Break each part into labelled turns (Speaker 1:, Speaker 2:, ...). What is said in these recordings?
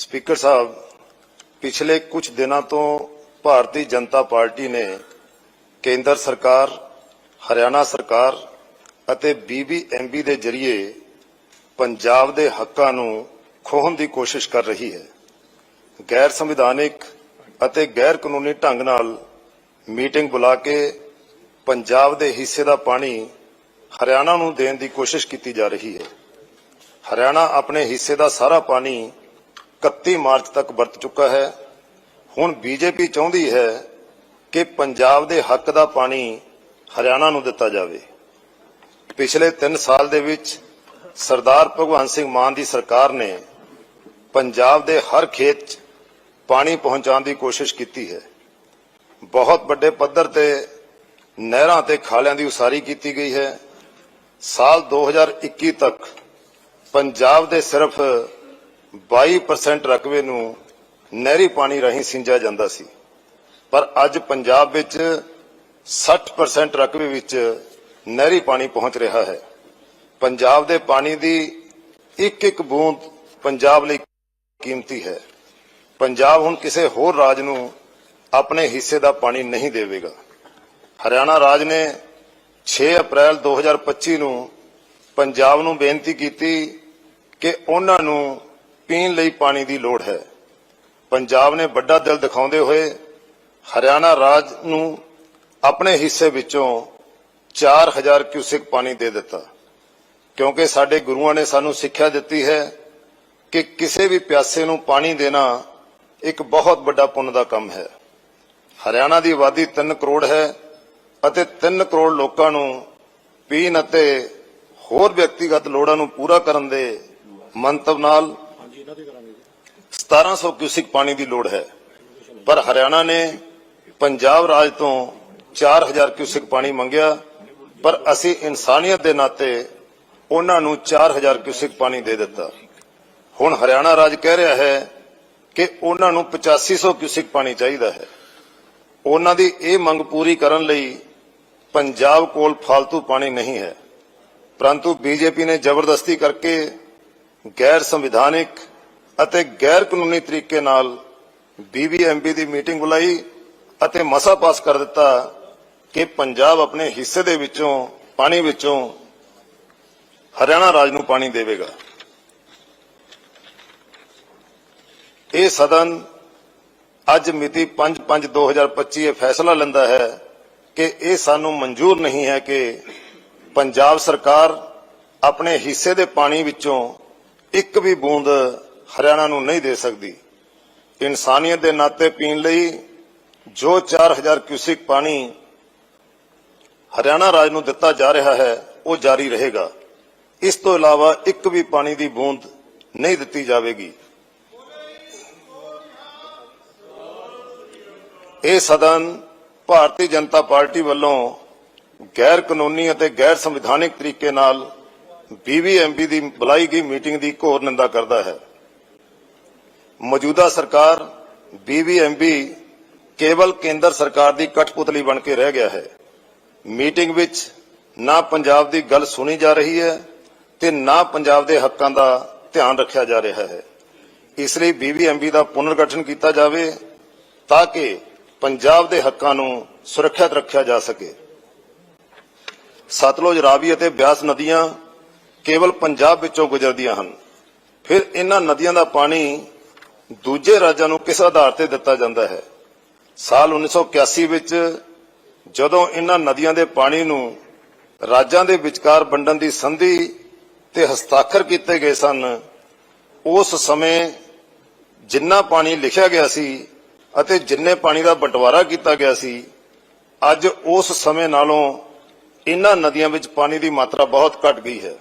Speaker 1: Speaker ਸਾਹਿਬ, ਪਿਛਲੇ ਕੁਝ ਦਿਨਾਂ ਤੋਂ ਭਾਰਤੀ ਜਨਤਾ ਪਾਰਟੀ ਨੇ ਕੇਂਦਰ ਸਰਕਾਰ, ਹਰਿਆਣਾ ਸਰਕਾਰ ਅਤੇ ਬੀਬੀਐਮਬੀ ਦੇ ਜ਼ਰੀਏ ਪੰਜਾਬ ਦੇ ਹੱਕਾਂ ਨੂੰ ਖੋਹਣ ਦੀ ਕੋਸ਼ਿਸ਼ ਕਰ ਰਹੀ ਹੈ। ਗੈਰ ਸੰਵਿਧਾਨਿਕ ਅਤੇ ਗੈਰ ਕਾਨੂੰਨੀ ਢੰਗ ਨਾਲ ਮੀਟਿੰਗ ਬੁਲਾ ਕੇ ਪੰਜਾਬ ਦੇ ਹਿੱਸੇ ਦਾ ਪਾਣੀ ਹਰਿਆਣਾ ਨੂੰ ਦੇਣ ਦੀ ਕੋਸ਼ਿਸ਼ ਕੀਤੀ ਜਾ ਰਹੀ ਹੈ। ਹਰਿਆਣਾ ਆਪਣੇ ਹਿੱਸੇ ਦਾ ਸਾਰਾ ਪਾਣੀ 31 ਮਾਰਚ ਤੱਕ ਵਰਤ ਚੁੱਕਾ ਹੈ। ਹੁਣ ਬੀਜੇਪੀ ਚਾਹੁੰਦੀ ਹੈ ਕਿ ਪੰਜਾਬ ਦੇ ਹੱਕ ਦਾ ਪਾਣੀ ਹਰਿਆਣਾ ਨੂੰ ਦਿੱਤਾ ਜਾਵੇ। ਪਿਛਲੇ 3 ਸਾਲ ਦੇ ਵਿੱਚ ਸਰਦਾਰ ਭਗਵੰਤ ਸਿੰਘ ਮਾਨ ਦੀ ਸਰਕਾਰ ਨੇ ਪੰਜਾਬ ਦੇ ਹਰ ਖੇਤ 'ਚ ਪਾਣੀ ਪਹੁੰਚਾਉਣ ਦੀ ਕੋਸ਼ਿਸ਼ ਕੀਤੀ ਹੈ। ਬਹੁਤ ਵੱਡੇ ਪੱਧਰ ਤੇ ਨਹਿਰਾਂ ਤੇ ਖਾਲਿਆਂ ਦੀ ਉਸਾਰੀ ਕੀਤੀ ਗਈ ਹੈ। ਸਾਲ 2021 ਤੱਕ ਪੰਜਾਬ ਦੇ ਸਿਰਫ 22% ਰਕਬੇ ਨੂੰ ਨਹਿਰੀ ਪਾਣੀ ਰਾਹੀਂ ਸਿੰਜਿਆ ਜਾਂਦਾ ਸੀ। ਪਰ ਅੱਜ ਪੰਜਾਬ ਵਿੱਚ 60% ਰਕਬੇ ਵਿੱਚ ਨਹਿਰੀ ਪਾਣੀ ਪਹੁੰਚ ਰਿਹਾ ਹੈ। ਪੰਜਾਬ ਦੇ ਪਾਣੀ ਦੀ ਇੱਕ ਇੱਕ ਬੂੰਦ ਪੰਜਾਬ ਲਈ ਕੀਮਤੀ ਹੈ। ਪੰਜਾਬ ਹੁਣ ਕਿਸੇ ਹੋਰ ਰਾਜ ਨੂੰ ਆਪਣੇ ਹਿੱਸੇ ਦਾ ਪਾਣੀ ਨਹੀਂ ਦੇਵੇਗਾ। ਹਰਿਆਣਾ ਰਾਜ ਨੇ 6 ਅਪ੍ਰੈਲ 2025 ਨੂੰ ਪੰਜਾਬ ਨੂੰ ਬੇਨਤੀ ਕੀਤੀ ਕਿ ਉਹਨਾਂ ਨੂੰ ਪੀਣ ਲਈ ਪਾਣੀ ਦੀ ਲੋੜ ਹੈ। ਪੰਜਾਬ ਨੇ ਵੱਡਾ ਦਿਲ ਦਿਖਾਉਂਦੇ ਹੋਏ ਹਰਿਆਣਾ ਰਾਜ ਨੂੰ ਆਪਣੇ ਹਿੱਸੇ ਵਿੱਚੋਂ 4000 ਕਿਊਸਿਕ ਪਾਣੀ ਦੇ ਦਿੱਤਾ। ਕਿਉਂਕਿ ਸਾਡੇ ਗੁਰੂਆਂ ਨੇ ਸਾਨੂੰ ਸਿੱਖਿਆ ਦਿੱਤੀ ਹੈ ਕਿ ਕਿਸੇ ਵੀ ਪਿਆਸੇ ਨੂੰ ਪਾਣੀ ਦੇਣਾ ਇੱਕ ਬਹੁਤ ਵੱਡਾ ਪੁੰਨ ਦਾ ਕੰਮ ਹੈ। ਹਰਿਆਣਾ ਦੀ ਆਬਾਦੀ 3 ਕਰੋੜ ਹੈ ਅਤੇ 3 ਕਰੋੜ ਲੋਕਾਂ ਨੂੰ ਪੀਣ ਅਤੇ ਹੋਰ ਵਿਅਕਤੀਗਤ ਲੋੜਾਂ ਨੂੰ ਪੂਰਾ ਕਰਨ ਦੇ ਮੰਤਵ ਨਾਲ 1700 ਕਿਊਸਿਕ ਪਾਣੀ ਦੀ ਲੋੜ ਹੈ। ਪਰ ਹਰਿਆਣਾ ਨੇ ਪੰਜਾਬ ਰਾਜ ਤੋਂ 4000 ਕਿਊਸਿਕ ਪਾਣੀ ਮੰਗਿਆ। ਪਰ ਅਸੀਂ ਇਨਸਾਨੀਅਤ ਦੇ ਨਾਤੇ ਉਹਨਾਂ ਨੂੰ 4000 ਕਿਊਸਿਕ ਪਾਣੀ ਦੇ ਦਿੱਤਾ। ਹੁਣ ਹਰਿਆਣਾ ਰਾਜ ਕਹਿ ਰਿਹਾ ਹੈ ਕਿ ਉਹਨਾਂ ਨੂੰ 8500 ਕਿਊਸਿਕ ਪਾਣੀ ਚਾਹੀਦਾ ਹੈ। ਉਹਨਾਂ ਦੀ ਇਹ ਮੰਗ ਪੂਰੀ ਕਰਨ ਲਈ ਪੰਜਾਬ ਕੋਲ ਫालतू ਪਾਣੀ ਨਹੀਂ ਹੈ। ਪਰੰਤੂ ਬੀਜੇਪੀ ਨੇ ਜ਼ਬਰਦਸਤੀ ਕਰਕੇ ਗੈਰ ਸੰਵਿਧਾਨਿਕ ਅਤੇ ਗੈਰ ਕਾਨੂੰਨੀ ਤਰੀਕੇ ਨਾਲ ਬੀਬੀਐਮਬੀ ਦੀ ਮੀਟਿੰਗ ਬੁਲਾਈ ਅਤੇ ਮਸਾ ਪਾਸ ਕਰ ਦਿੱਤਾ ਕਿ ਪੰਜਾਬ ਆਪਣੇ ਹਿੱਸੇ ਦੇ ਵਿੱਚੋਂ, ਪਾਣੀ ਵਿੱਚੋਂ ਹਰਿਆਣਾ ਰਾਜ ਨੂੰ ਪਾਣੀ ਦੇਵੇਗਾ। ਇਹ ਸਦਨ ਅੱਜ ਮਿਤੀ 5/5/2025 ਇਹ ਫੈਸਲਾ ਲੈਂਦਾ ਹੈ ਕਿ ਇਹ ਸਾਨੂੰ ਮਨਜ਼ੂਰ ਨਹੀਂ ਹੈ ਕਿ ਪੰਜਾਬ ਸਰਕਾਰ ਆਪਣੇ ਹਿੱਸੇ ਦੇ ਪਾਣੀ ਵਿੱਚੋਂ ਇੱਕ ਵੀ ਬੂੰਦ ਹਰਿਆਣਾ ਨੂੰ ਨਹੀਂ ਦੇ ਸਕਦੀ। ਇਨਸਾਨੀਅਤ ਦੇ ਨਾਤੇ ਪੀਣ ਲਈ ਜੋ 4000 ਕਿਊਸਿਕ ਪਾਣੀ ਹਰਿਆਣਾ ਰਾਜ ਨੂੰ ਦਿੱਤਾ ਜਾ ਰਿਹਾ ਹੈ, ਉਹ ਜਾਰੀ ਰਹੇਗਾ। ਇਸ ਤੋਂ ਇਲਾਵਾ ਇੱਕ ਵੀ ਪਾਣੀ ਦੀ ਬੂੰਦ ਨਹੀਂ ਦਿੱਤੀ ਜਾਵੇਗੀ। ਇਹ ਸਦਨ ਭਾਰਤੀ ਜਨਤਾ ਪਾਰਟੀ ਵੱਲੋਂ ਗੈਰ ਕਾਨੂੰਨੀ ਅਤੇ ਗੈਰ ਸੰਵਿਧਾਨਿਕ ਤਰੀਕੇ ਨਾਲ ਬੀਬੀਐਮਬੀ ਦੀ ਬੁਲਾਈ ਗਈ ਮੀਟਿੰਗ ਦੀ ਘੋਰ ਨਿੰਦਾ ਕਰਦਾ ਹੈ। ਮੌਜੂਦਾ ਸਰਕਾਰ ਬੀਬੀਐਮਬੀ ਕੇਵਲ ਕੇਂਦਰ ਸਰਕਾਰ ਦੀ ਕਠਪੁਤਲੀ ਬਣ ਕੇ ਰਹਿ ਗਿਆ ਹੈ। ਮੀਟਿੰਗ ਵਿੱਚ ਨਾ ਪੰਜਾਬ ਦੀ ਗੱਲ ਸੁਣੀ ਜਾ ਰਹੀ ਹੈ ਤੇ ਨਾ ਪੰਜਾਬ ਦੇ ਹੱਕਾਂ ਦਾ ਧਿਆਨ ਰੱਖਿਆ ਜਾ ਰਿਹਾ ਹੈ। ਇਸ ਲਈ ਬੀਬੀਐਮਬੀ ਦਾ ਪੁਨਰਗਠਨ ਕੀਤਾ ਜਾਵੇ ਤਾਂ ਕਿ ਪੰਜਾਬ ਦੇ ਹੱਕਾਂ ਨੂੰ ਸੁਰੱਖਿਅਤ ਰੱਖਿਆ ਜਾ ਸਕੇ। ਸਤਲੁਜ ਰਾਵੀ ਅਤੇ ਬਿਆਸ ਨਦੀਆਂ ਕੇਵਲ ਪੰਜਾਬ ਵਿੱਚੋਂ ਗੁਜ਼ਰਦੀਆਂ ਹਨ। ਫਿਰ ਇਹਨਾਂ ਨਦੀਆਂ ਦਾ ਪਾਣੀ ਦੂਜੇ ਰਾਜਾਂ ਨੂੰ ਕਿਸ ਆਧਾਰ ਤੇ ਦਿੱਤਾ ਜਾਂਦਾ ਹੈ? ਸਾਲ 1981 ਵਿੱਚ ਜਦੋਂ ਇਹਨਾਂ ਨਦੀਆਂ ਦੇ ਪਾਣੀ ਨੂੰ ਰਾਜਾਂ ਦੇ ਵਿਚਕਾਰ ਵੰਡਣ ਦੀ ਸੰਧੀ ਤੇ ਹਸਤਾਖਰ ਕੀਤੇ ਗਏ ਸਨ, ਉਸ ਸਮੇਂ ਜਿੰਨਾ ਪਾਣੀ ਲਿਖਿਆ ਗਿਆ ਸੀ ਅਤੇ ਜਿੰਨੇ ਪਾਣੀ ਦਾ ਬੰਟਵਾਰਾ ਕੀਤਾ ਗਿਆ ਸੀ, ਅੱਜ ਉਸ ਸਮੇਂ ਨਾਲੋਂ ਇਹਨਾਂ ਨਦੀਆਂ ਵਿੱਚ ਪਾਣੀ ਦੀ ਮਾਤਰਾ ਬਹੁਤ ਘਟ ਗਈ ਹੈ।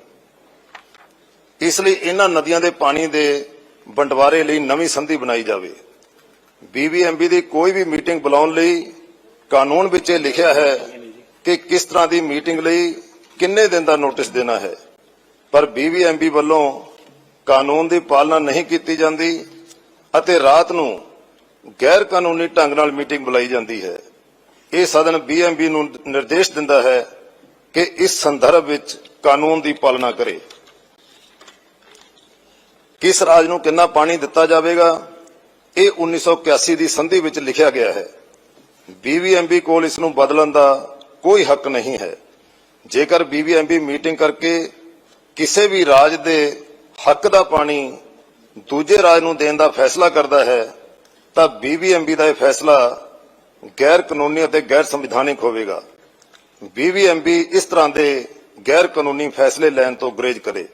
Speaker 1: ਇਸ ਲਈ ਇਹਨਾਂ ਨਦੀਆਂ ਦੇ ਪਾਣੀ ਦੇ ਬੰਟਵਾਰੇ ਲਈ ਨਵੀਂ ਸੰਧੀ ਬਣਾਈ ਜਾਵੇ। ਬੀਬੀਐਮਬੀ ਦੀ ਕੋਈ ਵੀ ਮੀਟਿੰਗ ਬੁਲਾਉਣ ਲਈ ਕਾਨੂੰਨ ਵਿੱਚ ਇਹ ਲਿਖਿਆ ਹੈ ਕਿ ਕਿਸ ਤਰ੍ਹਾਂ ਦੀ ਮੀਟਿੰਗ ਲਈ ਕਿੰਨੇ ਦਿਨ ਦਾ ਨੋਟਿਸ ਦੇਣਾ ਹੈ। ਪਰ ਬੀਬੀਐਮਬੀ ਵੱਲੋਂ ਕਾਨੂੰਨ ਦੀ ਪਾਲਣਾ ਨਹੀਂ ਕੀਤੀ ਜਾਂਦੀ ਅਤੇ ਰਾਤ ਨੂੰ ਗੈਰ ਕਾਨੂੰਨੀ ਢੰਗ ਨਾਲ ਮੀਟਿੰਗ ਬੁਲਾਈ ਜਾਂਦੀ ਹੈ। ਇਹ ਸਦਨ ਬੀਐਮਬੀ ਨੂੰ ਨਿਰਦੇਸ਼ ਦਿੰਦਾ ਹੈ ਕਿ ਇਸ ਸੰਦਰਭ ਵਿੱਚ ਕਾਨੂੰਨ ਦੀ ਪਾਲਣਾ ਕਰੇ। ਕਿਸ ਰਾਜ ਨੂੰ ਕਿੰਨਾ ਪਾਣੀ ਦਿੱਤਾ ਜਾਵੇਗਾ? ਇਹ 1981 ਦੀ ਸੰਧੀ ਵਿੱਚ ਲਿਖਿਆ ਗਿਆ ਹੈ। ਬੀਬੀਐਮਬੀ ਕੋਲ ਇਸ ਨੂੰ ਬਦਲਣ ਦਾ ਕੋਈ ਹੱਕ ਨਹੀਂ ਹੈ। ਜੇਕਰ ਬੀਬੀਐਮਬੀ ਮੀਟਿੰਗ ਕਰਕੇ ਕਿਸੇ ਵੀ ਰਾਜ ਦੇ ਹੱਕ ਦਾ ਪਾਣੀ ਦੂਜੇ ਰਾਜ ਨੂੰ ਦੇਣ ਦਾ ਫੈਸਲਾ ਕਰਦਾ ਹੈ, ਤਾਂ ਬੀਬੀਐਮਬੀ ਦਾ ਇਹ ਫੈਸਲਾ ਗੈਰ ਕਾਨੂੰਨੀ ਅਤੇ ਗੈਰ ਸੰਵਿਧਾਨਿਕ ਹੋਵੇਗਾ ਬੀਬੀਐਮਬੀ ਇਸ ਤਰ੍ਹਾਂ ਦੇ ਗੈਰ ਕਾਨੂੰਨੀ ਫੈਸਲੇ ਲੈਣ ਤੋਂ ਗੁਰੇਜ਼ ਕਰੇ।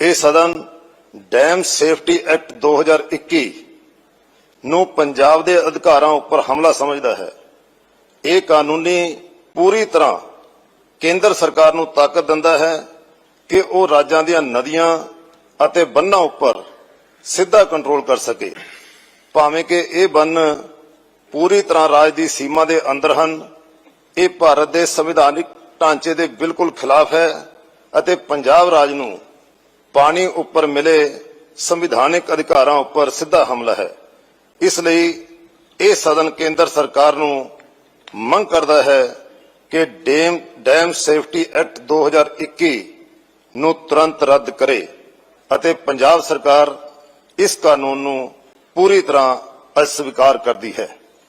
Speaker 1: ਇਹ ਸਦਨ ਡੈਮ ਸੇਫਟੀ ਐਕਟ 2021 ਨੂੰ ਪੰਜਾਬ ਦੇ ਅਧਿਕਾਰਾਂ ਉੱਪਰ ਹਮਲਾ ਸਮਝਦਾ ਹੈ। ਇਹ ਕਾਨੂੰਨੀ ਪੂਰੀ ਤਰ੍ਹਾਂ ਕੇਂਦਰ ਸਰਕਾਰ ਨੂੰ ਤਾਕਤ ਦਿੰਦਾ ਹੈ ਕਿ ਉਹ ਰਾਜਾਂ ਦੀਆਂ ਨਦੀਆਂ ਅਤੇ ਬੰਨਾਂ ਉੱਪਰ ਸਿੱਧਾ ਕੰਟਰੋਲ ਕਰ ਸਕੇ। ਭਾਵੇਂ ਕਿ ਇਹ ਬੰਨ ਪੂਰੀ ਤਰ੍ਹਾਂ ਰਾਜ ਦੀ ਸੀਮਾ ਦੇ ਅੰਦਰ ਹਨ, ਇਹ ਭਾਰਤ ਦੇ ਸੰਵਿਧਾਨਿਕ ਢਾਂਚੇ ਦੇ ਬਿਲਕੁਲ ਖਿਲਾਫ ਹੈ ਅਤੇ ਪੰਜਾਬ ਰਾਜ ਨੂੰ ਪਾਣੀ ਉੱਪਰ ਮਿਲੇ ਸੰਵਿਧਾਨਿਕ ਅਧਿਕਾਰਾਂ ਉੱਪਰ ਸਿੱਧਾ ਹਮਲਾ ਹੈ। ਇਸ ਲਈ ਇਹ ਸਦਨ ਕੇਂਦਰ ਸਰਕਾਰ ਨੂੰ ਮੰਗ ਕਰਦਾ ਹੈ ਕਿ ਡੈਮ ਡੈਮ ਸੇਫਟੀ ਐਕਟ 2021 ਨੂੰ ਤੁਰੰਤ ਰੱਦ ਕਰੇ ਅਤੇ ਪੰਜਾਬ ਸਰਕਾਰ ਇਸ ਕਾਨੂੰਨ ਨੂੰ ਪੂਰੀ ਤਰ੍ਹਾਂ ਅਸਵੀਕਾਰ ਕਰਦੀ ਹੈ।